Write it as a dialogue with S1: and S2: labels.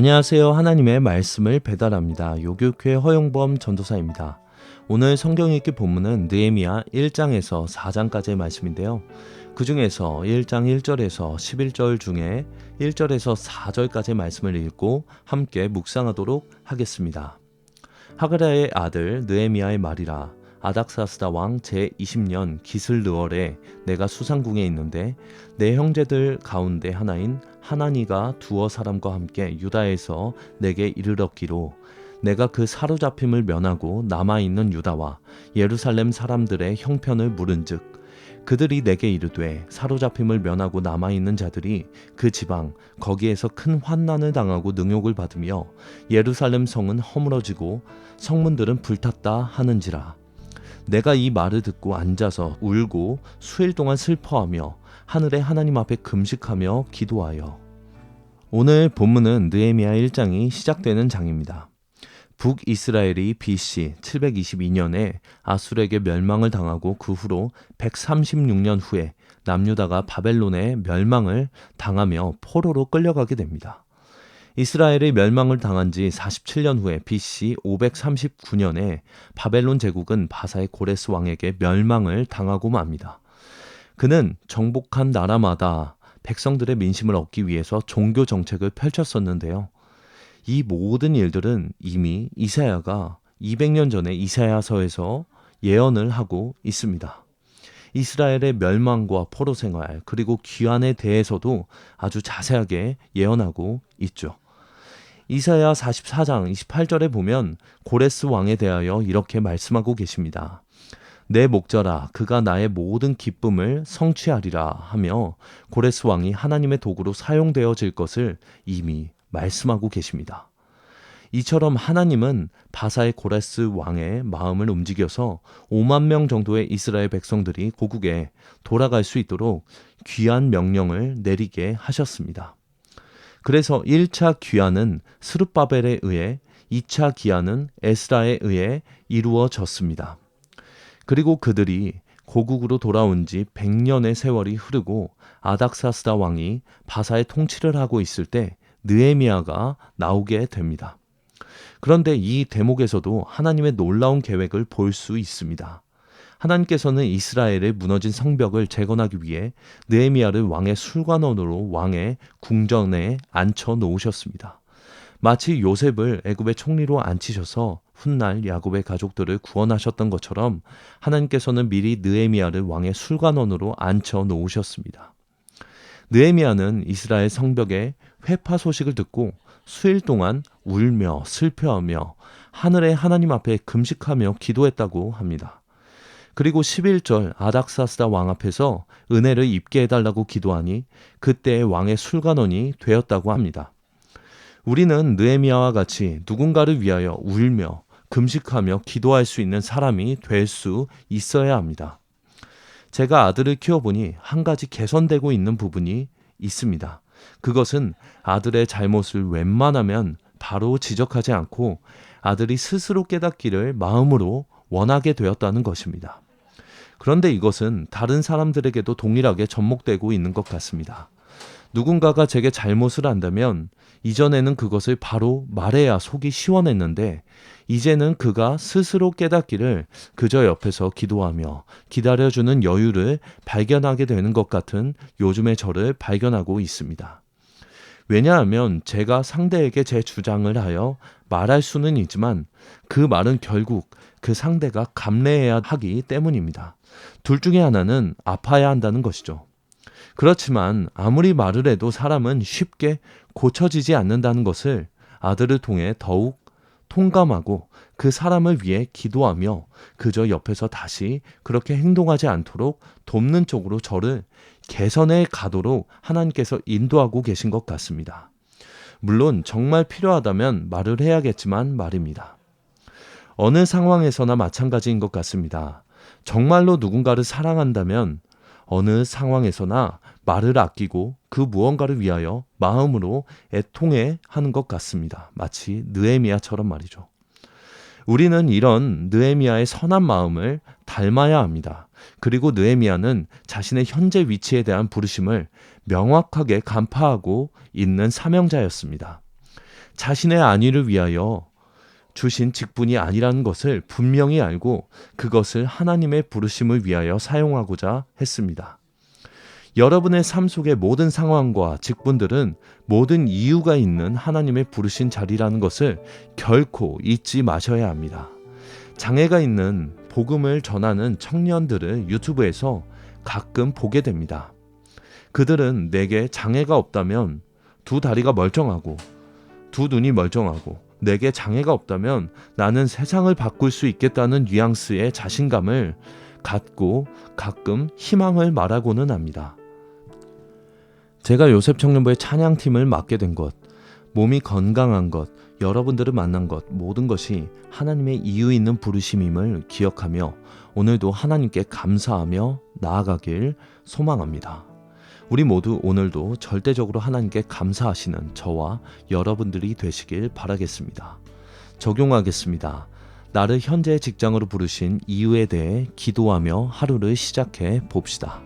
S1: 안녕하세요. 하나님의 말씀을 배달합니다. 요교회 허용범 전도사입니다. 오늘 성경 읽기 본문은 느헤미야 1장에서 4장까지의 말씀인데요. 그 중에서 1장 1절에서 11절 중에 1절에서 4절까지의 말씀을 읽고 함께 묵상하도록 하겠습니다. 하그라의 아들 느헤미야의 말이라 아닥사스다 왕 제20년 기슬르월에 내가 수상궁에 있는데 내 형제들 가운데 하나인 하나니가 두어 사람과 함께 유다에서 내게 이르렀기로 내가 그 사로잡힘을 면하고 남아 있는 유다와 예루살렘 사람들의 형편을 물은즉 그들이 내게 이르되 사로잡힘을 면하고 남아 있는 자들이 그 지방 거기에서 큰 환난을 당하고 능욕을 받으며 예루살렘 성은 허물어지고 성문들은 불탔다 하는지라 내가 이 말을 듣고 앉아서 울고 수일 동안 슬퍼하며 하늘의 하나님 앞에 금식하며 기도하여 오늘 본문은 느헤미야 1장이 시작되는 장입니다. 북이스라엘이 BC 722년에 아술에게 멸망을 당하고 그 후로 136년 후에 남유다가 바벨론에 멸망을 당하며 포로로 끌려가게 됩니다. 이스라엘의 멸망을 당한 지 47년 후에 BC 539년에 바벨론 제국은 바사의 고레스 왕에게 멸망을 당하고 맙니다. 그는 정복한 나라마다 백성들의 민심을 얻기 위해서 종교 정책을 펼쳤었는데요. 이 모든 일들은 이미 이사야가 200년 전에 이사야서에서 예언을 하고 있습니다. 이스라엘의 멸망과 포로 생활 그리고 귀환에 대해서도 아주 자세하게 예언하고 있죠. 이사야 44장 28절에 보면 고레스 왕에 대하여 이렇게 말씀하고 계십니다. 내 목자라 그가 나의 모든 기쁨을 성취하리라 하며 고레스 왕이 하나님의 도구로 사용되어질 것을 이미 말씀하고 계십니다. 이처럼 하나님은 바사의 고레스 왕의 마음을 움직여서 5만 명 정도의 이스라엘 백성들이 고국에 돌아갈 수 있도록 귀한 명령을 내리게 하셨습니다. 그래서 1차 귀환은 스룹바벨에 의해 2차 귀환은 에스라에 의해 이루어졌습니다. 그리고 그들이 고국으로 돌아온 지 100년의 세월이 흐르고 아닥사스다 왕이 바사의 통치를 하고 있을 때 느에미아가 나오게 됩니다. 그런데 이 대목에서도 하나님의 놀라운 계획을 볼 수 있습니다. 하나님께서는 이스라엘의 무너진 성벽을 재건하기 위해 느에미아를 왕의 술관원으로 왕의 궁전에 앉혀 놓으셨습니다. 마치 요셉을 애굽의 총리로 앉히셔서 훗날 야곱의 가족들을 구원하셨던 것처럼 하나님께서는 미리 느에미아를 왕의 술관원으로 앉혀 놓으셨습니다. 느에미아는 이스라엘 성벽의 회파 소식을 듣고 수일 동안 울며 슬퍼하며 하늘의 하나님 앞에 금식하며 기도했다고 합니다. 그리고 11절 아닥사스다 왕 앞에서 은혜를 입게 해달라고 기도하니 그때 왕의 술관원이 되었다고 합니다. 우리는 느에미아와 같이 누군가를 위하여 울며 금식하며 기도할 수 있는 사람이 될 수 있어야 합니다. 제가 아들을 키워보니 한 가지 개선되고 있는 부분이 있습니다. 그것은 아들의 잘못을 웬만하면 바로 지적하지 않고 아들이 스스로 깨닫기를 마음으로 원하게 되었다는 것입니다. 그런데 이것은 다른 사람들에게도 동일하게 접목되고 있는 것 같습니다. 누군가가 제게 잘못을 한다면 이전에는 그것을 바로 말해야 속이 시원했는데 이제는 그가 스스로 깨닫기를 그저 옆에서 기도하며 기다려주는 여유를 발견하게 되는 것 같은 요즘의 저를 발견하고 있습니다. 왜냐하면 제가 상대에게 제 주장을 하여 말할 수는 있지만 그 말은 결국 그 상대가 감내해야 하기 때문입니다. 둘 중에 하나는 아파야 한다는 것이죠. 그렇지만 아무리 말을 해도 사람은 쉽게 고쳐지지 않는다는 것을 아들을 통해 더욱 통감하고 그 사람을 위해 기도하며 그저 옆에서 다시 그렇게 행동하지 않도록 돕는 쪽으로 저를 개선해 가도록 하나님께서 인도하고 계신 것 같습니다. 물론 정말 필요하다면 말을 해야겠지만 말입니다. 어느 상황에서나 마찬가지인 것 같습니다. 정말로 누군가를 사랑한다면 어느 상황에서나 말을 아끼고 그 무언가를 위하여 마음으로 애통해 하는 것 같습니다. 마치 느에미아처럼 말이죠. 우리는 이런 느에미아의 선한 마음을 닮아야 합니다. 그리고 느에미아는 자신의 현재 위치에 대한 부르심을 명확하게 간파하고 있는 사명자였습니다. 자신의 안위를 위하여 주신 직분이 아니라는 것을 분명히 알고 그것을 하나님의 부르심을 위하여 사용하고자 했습니다. 여러분의 삶 속의 모든 상황과 직분들은 모든 이유가 있는 하나님의 부르신 자리라는 것을 결코 잊지 마셔야 합니다. 장애가 있는 복음을 전하는 청년들을 유튜브에서 가끔 보게 됩니다. 그들은 내게 장애가 없다면 두 다리가 멀쩡하고 두 눈이 멀쩡하고 내게 장애가 없다면 나는 세상을 바꿀 수 있겠다는 뉘앙스의 자신감을 갖고 가끔 희망을 말하고는 합니다. 제가 요셉 청년부의 찬양팀을 맡게 된 것, 몸이 건강한 것, 여러분들을 만난 것, 모든 것이 하나님의 이유 있는 부르심임을 기억하며 오늘도 하나님께 감사하며 나아가길 소망합니다. 우리 모두 오늘도 절대적으로 하나님께 감사하시는 저와 여러분들이 되시길 바라겠습니다. 적용하겠습니다. 나를 현재 직장으로 부르신 이유에 대해 기도하며 하루를 시작해 봅시다.